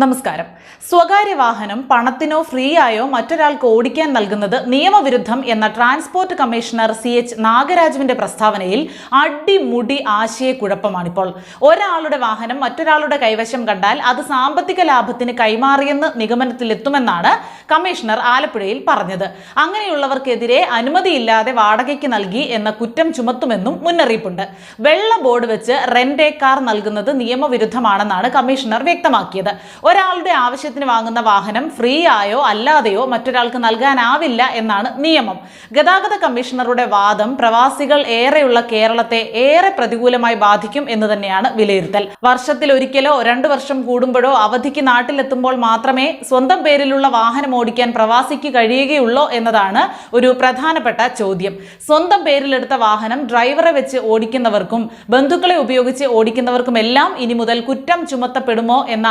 നമസ്കാരം. സ്വകാര്യ വാഹനം പണത്തിനോ ഫ്രീ ആയോ മറ്റൊരാൾക്ക് ഓടിക്കാൻ നൽകുന്നത് നിയമവിരുദ്ധം എന്ന ട്രാൻസ്പോർട്ട് കമ്മീഷണർ സി എച്ച് നാഗരാജുവിന്റെ പ്രസ്താവനയിൽ അടിമുടി ആശയക്കുഴപ്പമാണിപ്പോൾ. ഒരാളുടെ വാഹനം മറ്റൊരാളുടെ കൈവശം കണ്ടാൽ അത് സാമ്പത്തിക ലാഭത്തിന് കൈമാറിയെന്ന് നിഗമനത്തിലെത്തുമെന്നാണ് കമ്മീഷണർ ആലപ്പുഴയിൽ പറഞ്ഞത്. അങ്ങനെയുള്ളവർക്കെതിരെ അനുമതിയില്ലാതെ വാടകയ്ക്ക് നൽകി എന്ന കുറ്റം ചുമത്തുമെന്നും മുന്നറിയിപ്പുണ്ട്. വെള്ള ബോർഡ് വെച്ച് റെന്റേ കാർ നൽകുന്നത് നിയമവിരുദ്ധമാണെന്നാണ് കമ്മീഷണർ വ്യക്തമാക്കിയത്. ഒരാളുടെ ആവശ്യത്തിന് വാങ്ങുന്ന വാഹനം ഫ്രീ ആയോ അല്ലാതെയോ മറ്റൊരാൾക്ക് നൽകാനാവില്ല എന്നാണ് നിയമം. ഗതാഗത കമ്മീഷണറുടെ വാദം പ്രവാസികൾ ഏറെയുള്ള കേരളത്തെ ഏറെ പ്രതികൂലമായി ബാധിക്കും എന്ന് തന്നെയാണ് വിലയിരുത്തൽ. വർഷത്തിൽ ഒരിക്കലോ രണ്ടു വർഷം കൂടുമ്പോഴോ അവധിക്ക് നാട്ടിലെത്തുമ്പോൾ മാത്രമേ സ്വന്തം പേരിലുള്ള വാഹനം ഓടിക്കാൻ പ്രവാസിക്ക് കഴിയുകയുള്ളൂ എന്നതാണ് ഒരു പ്രധാനപ്പെട്ട ചോദ്യം. സ്വന്തം പേരിലെടുത്ത വാഹനം ഡ്രൈവറെ വെച്ച് ഓടിക്കുന്നവർക്കും ബന്ധുക്കളെ ഉപയോഗിച്ച് ഓടിക്കുന്നവർക്കും എല്ലാം ഇനി മുതൽ കുറ്റം ചുമത്തപ്പെടുമോ എന്ന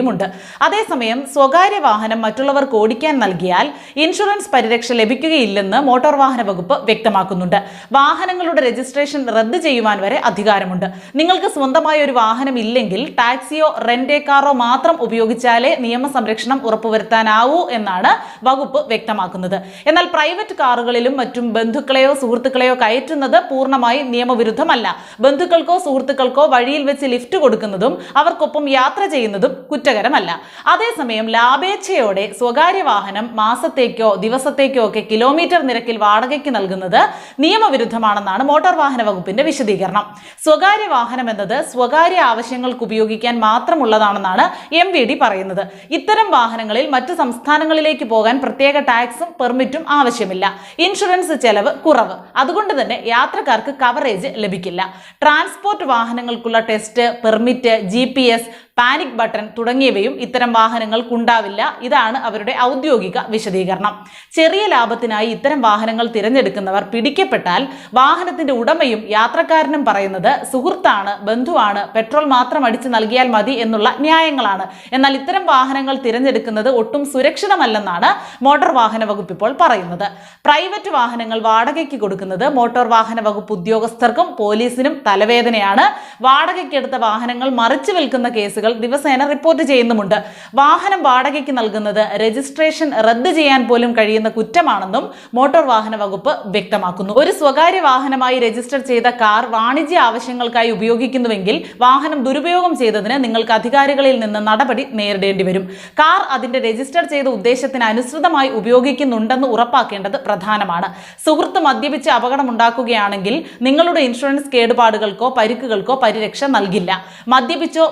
ആശങ്കയുമുണ്ട് അതേസമയം സ്വകാര്യ വാഹനം മറ്റുള്ളവർക്ക് ഓടിക്കാൻ നൽകിയാൽ ഇൻഷുറൻസ് പരിരക്ഷ ലഭിക്കുകയില്ലെന്ന് മോട്ടോർ വാഹന വകുപ്പ് വ്യക്തമാക്കുന്നുണ്ട്. വാഹനങ്ങളുടെ രജിസ്ട്രേഷൻ റദ്ദ് ചെയ്യുവാൻ വരെ അധികാരമുണ്ട്. നിങ്ങൾക്ക് സ്വന്തമായ ഒരു വാഹനം ഇല്ലെങ്കിൽ ടാക്സിയോ റെന്റേ കാറോ മാത്രം ഉപയോഗിച്ചാലേ നിയമസംരക്ഷണം ഉറപ്പുവരുത്താനാവൂ എന്നാണ് വകുപ്പ് വ്യക്തമാക്കുന്നത്. എന്നാൽ പ്രൈവറ്റ് കാറുകളിലും മറ്റും ബന്ധുക്കളെയോ സുഹൃത്തുക്കളെയോ കയറ്റുന്നത് പൂർണമായി നിയമവിരുദ്ധമല്ല. ബന്ധുക്കൾക്കോ സുഹൃത്തുക്കൾക്കോ വഴിയിൽ വെച്ച് ലിഫ്റ്റ് കൊടുക്കുന്നതും അവർക്കൊപ്പം യാത്ര ചെയ്യുന്നതും കുറ്റകരമല്ല അതേസമയം ലാഭേച്ഛയോടെ സ്വകാര്യ വാഹനം മാസത്തേക്കോ ദിവസത്തേക്കോ ഒക്കെ കിലോമീറ്റർ നിരക്കിൽ വാടകയ്ക്ക് നൽകുന്നത് നിയമവിരുദ്ധമാണെന്നാണ് മോട്ടോർ വാഹന വകുപ്പിന്റെ വിശദീകരണം. സ്വകാര്യ വാഹനം എന്നത് സ്വകാര്യ ആവശ്യങ്ങൾക്ക് ഉപയോഗിക്കാൻ മാത്രമുള്ളതാണെന്നാണ് എം വി ഡി പറയുന്നത്. ഇത്തരം വാഹനങ്ങളിൽ മറ്റ് സംസ്ഥാനങ്ങളിലേക്ക് പോകാൻ പ്രത്യേക ടാക്സും പെർമിറ്റും ആവശ്യമില്ല. ഇൻഷുറൻസ് ചെലവ് കുറവ്. അതുകൊണ്ട് തന്നെ യാത്രക്കാർക്ക് കവറേജ് ലഭിക്കില്ല. Transport വാഹനങ്ങൾക്കുള്ള test permit G panic button തുടങ്ങിയവയും ഇത്തരം വാഹനങ്ങൾക്കുണ്ടാവില്ല. ഇതാണ് അവരുടെ ഔദ്യോഗിക വിശദീകരണം. ചെറിയ ലാഭത്തിനായി ഇത്തരം വാഹനങ്ങൾ തിരഞ്ഞെടുക്കുന്നവർ പിടിക്കപ്പെട്ടാൽ വാഹനത്തിന്റെ ഉടമയും യാത്രക്കാരനും പറയുന്നത് സുഹൃത്താണ് ബന്ധുവാണ് പെട്രോൾ മാത്രം അടിച്ച് നൽകിയാൽ മതി എന്നുള്ള ന്യായങ്ങളാണ്. എന്നാൽ ഇത്തരം വാഹനങ്ങൾ തിരഞ്ഞെടുക്കുന്നത് ഒട്ടും സുരക്ഷിതമല്ലെന്നാണ് മോട്ടോർ വാഹന വകുപ്പ് ഇപ്പോൾ പറയുന്നത്. പ്രൈവറ്റ് വാഹനങ്ങൾ വാടകയ്ക്ക് കൊടുക്കുന്നത് മോട്ടോർ വാഹന വകുപ്പ് ഉദ്യോഗസ്ഥർക്കും പോലീസിനും തലവേദനയാണ്. വാടകയ്ക്കെടുത്ത വാഹനങ്ങൾ മറിച്ചു വിൽക്കുന്ന കേസുകൾ ദിവസേന റിപ്പോർട്ട് ചെയ്യുന്നുമുണ്ട്. വാഹനം വാടകയ്ക്ക് നൽകുന്നത് രജിസ്ട്രേഷൻ റദ്ദ് ചെയ്യാൻ പോലും കഴിയുന്ന കുറ്റമാണെന്നും മോട്ടോർ വാഹന വകുപ്പ് വ്യക്തമാക്കുന്നു. ഒരു സ്വകാര്യ വാഹനമായി രജിസ്റ്റർ ചെയ്ത കാർ വാണിജ്യ ആവശ്യങ്ങൾക്കായി ഉപയോഗിക്കുന്നുവെങ്കിൽ വാഹനം ദുരുപയോഗം ചെയ്തതിന് നിങ്ങൾക്ക് അധികാരികളിൽ നിന്ന് നടപടി നേരിടേണ്ടി വരും. കാർ അതിന്റെ രജിസ്റ്റർ ചെയ്ത ഉദ്ദേശത്തിന് അനുസൃതമായി ഉപയോഗിക്കുന്നുണ്ടെന്ന് ഉറപ്പാക്കേണ്ടത് പ്രധാനമാണ്. സുഹൃത്ത് മദ്യപിച്ച് അപകടമുണ്ടാക്കുകയാണെങ്കിൽ നിങ്ങളുടെ ഇൻഷുറൻസ് കേടുപാടുകൾക്കോ പരിക്കുകൾക്കോ പരിരക്ഷ നൽകില്ല. മദ്യപിച്ചോ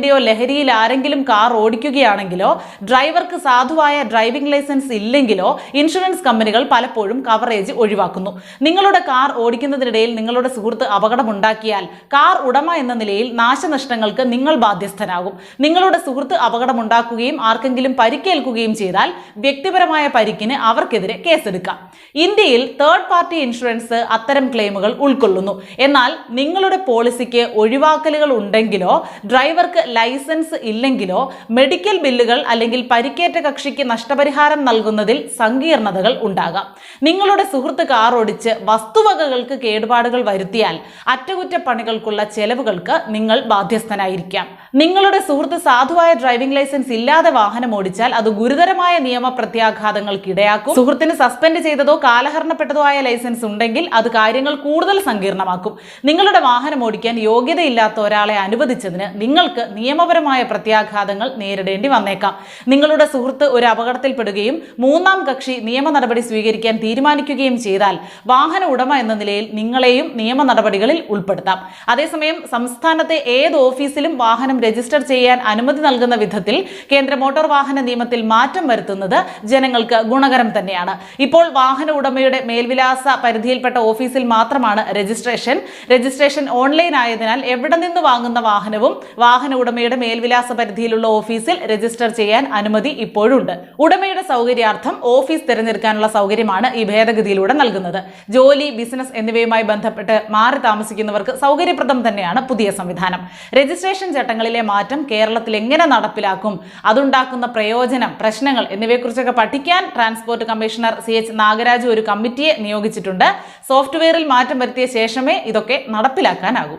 മയക്കുമരുന്നിന്റെയോ ലഹരിയിൽ ആരെങ്കിലും കാർ ഓടിക്കുകയാണെങ്കിലോ ഡ്രൈവർക്ക് സാധുവായ ഡ്രൈവിംഗ് ലൈസൻസ് ഇല്ലെങ്കിലോ ഇൻഷുറൻസ് കമ്പനികൾ പലപ്പോഴും കവറേജ് ഒഴിവാക്കുന്നു. നിങ്ങളുടെ കാർ ഓടിക്കുന്നതിനിടയിൽ നിങ്ങളുടെ സുഹൃത്ത് അപകടമുണ്ടാക്കിയാൽ കാർ ഉടമ എന്ന നിലയിൽ നാശനഷ്ടങ്ങൾക്ക് നിങ്ങൾ ബാധ്യസ്ഥനാകും. നിങ്ങളുടെ സുഹൃത്ത് അപകടമുണ്ടാക്കുകയും ആർക്കെങ്കിലും പരിക്കേൽക്കുകയും ചെയ്താൽ വ്യക്തിപരമായ പരിക്കിന് അവർക്കെതിരെ കേസെടുക്കാം. ഇന്ത്യയിൽ തേർഡ് പാർട്ടി ഇൻഷുറൻസ് അത്തരം ക്ലെയിമുകൾ ഉൾക്കൊള്ളുന്നു. എന്നാൽ നിങ്ങളുടെ പോളിസിക്ക് ഒഴിവാക്കലുകൾ ഉണ്ടെങ്കിലോ ഡ്രൈവർക്ക് ലൈസൻസ് ഇല്ലെങ്കിലോ മെഡിക്കൽ ബില്ലുകൾ അല്ലെങ്കിൽ പരിക്കേറ്റ കക്ഷിക്ക് നഷ്ടപരിഹാരം നൽകുന്നതിൽ സങ്കീർണതകൾ ഉണ്ടാകാം. നിങ്ങളുടെ സുഹൃത്ത് കാർ ഓടിച്ച് വസ്തുവകകൾക്ക് കേടുപാടുകൾ വരുത്തിയാൽ അറ്റകുറ്റപ്പണികൾക്കുള്ള ചെലവുകൾക്ക് നിങ്ങൾ ബാധ്യസ്ഥനായിരിക്കാം. നിങ്ങളുടെ സുഹൃത്ത് സാധുവായ ഡ്രൈവിംഗ് ലൈസൻസ് ഇല്ലാതെ വാഹനം ഓടിച്ചാൽ അത് ഗുരുതരമായ നിയമ പ്രത്യാഘാതങ്ങൾക്ക് ഇടയാക്കും സുഹൃത്തിന് സസ്പെൻഡ് ചെയ്തതോ കാലഹരണപ്പെട്ടതോ ആയ ലൈസൻസ് ഉണ്ടെങ്കിൽ അത് കാര്യങ്ങൾ കൂടുതൽ സങ്കീർണമാക്കും. നിങ്ങളുടെ വാഹനം ഓടിക്കാൻ യോഗ്യതയില്ലാത്ത ഒരാളെ അനുവദിച്ചതിന് നിങ്ങൾക്ക് നിയമപരമായ പ്രത്യാഘാതങ്ങൾ നേരിടേണ്ടി വന്നേക്കാം. നിങ്ങളുടെ സുഹൃത്ത് ഒരു അപകടത്തിൽപ്പെടുകയും മൂന്നാം കക്ഷി നിയമ നടപടി സ്വീകരിക്കാൻ തീരുമാനിക്കുകയും ചെയ്താൽ വാഹന ഉടമ എന്ന നിലയിൽ നിങ്ങളെയും നിയമ നടപടികളിൽ ഉൾപ്പെടുത്താം. അതേസമയം സംസ്ഥാനത്തെ ഏത് ഓഫീസിലും വാഹനം രജിസ്റ്റർ ചെയ്യാൻ അനുമതി നൽകുന്ന വിധത്തിൽ കേന്ദ്ര മോട്ടോർ വാഹന നിയമത്തിൽ മാറ്റം വരുത്തുന്നത് ജനങ്ങൾക്ക് ഗുണകരം തന്നെയാണ്. ഇപ്പോൾ വാഹന ഉടമയുടെ മേൽവിലാസ പരിധിയിൽപ്പെട്ട ഓഫീസിൽ മാത്രമാണ് രജിസ്ട്രേഷൻ. രജിസ്ട്രേഷൻ ഓൺലൈൻ ആയതിനാൽ എവിടെ നിന്ന് വാങ്ങുന്ന വാഹനവും വാഹന ഉടമയുടെ മേൽവിലാസ പരിധിയിലുള്ള ഓഫീസിൽ രജിസ്റ്റർ ചെയ്യാൻ അനുമതി ഇപ്പോഴുണ്ട്. ഉടമയുടെ സൗകര്യാർത്ഥം ഓഫീസ് തിരഞ്ഞെടുക്കാനുള്ള സൗകര്യമാണ് ഈ ഭേദഗതിയിലൂടെ നൽകുന്നത്. ജോലി ബിസിനസ് എന്നിവയുമായി ബന്ധപ്പെട്ട് മാറി താമസിക്കുന്നവർക്ക് സൗകര്യപ്രദം തന്നെയാണ് പുതിയ സംവിധാനം. രജിസ്ട്രേഷൻ ചട്ടങ്ങളിലെ മാറ്റം കേരളത്തിൽ എങ്ങനെ നടപ്പിലാക്കും അതുണ്ടാക്കുന്ന പ്രയോജനം പ്രശ്നങ്ങൾ എന്നിവയെക്കുറിച്ചൊക്കെ പഠിക്കാൻ transport commissioner C H Nagaraju ഒരു കമ്മിറ്റിയെ നിയോഗിച്ചിട്ടുണ്ട്. സോഫ്റ്റ്വെയറിൽ മാറ്റം വരുത്തിയ ശേഷമേ ഇതൊക്കെ നടപ്പിലാക്കാനാകൂ.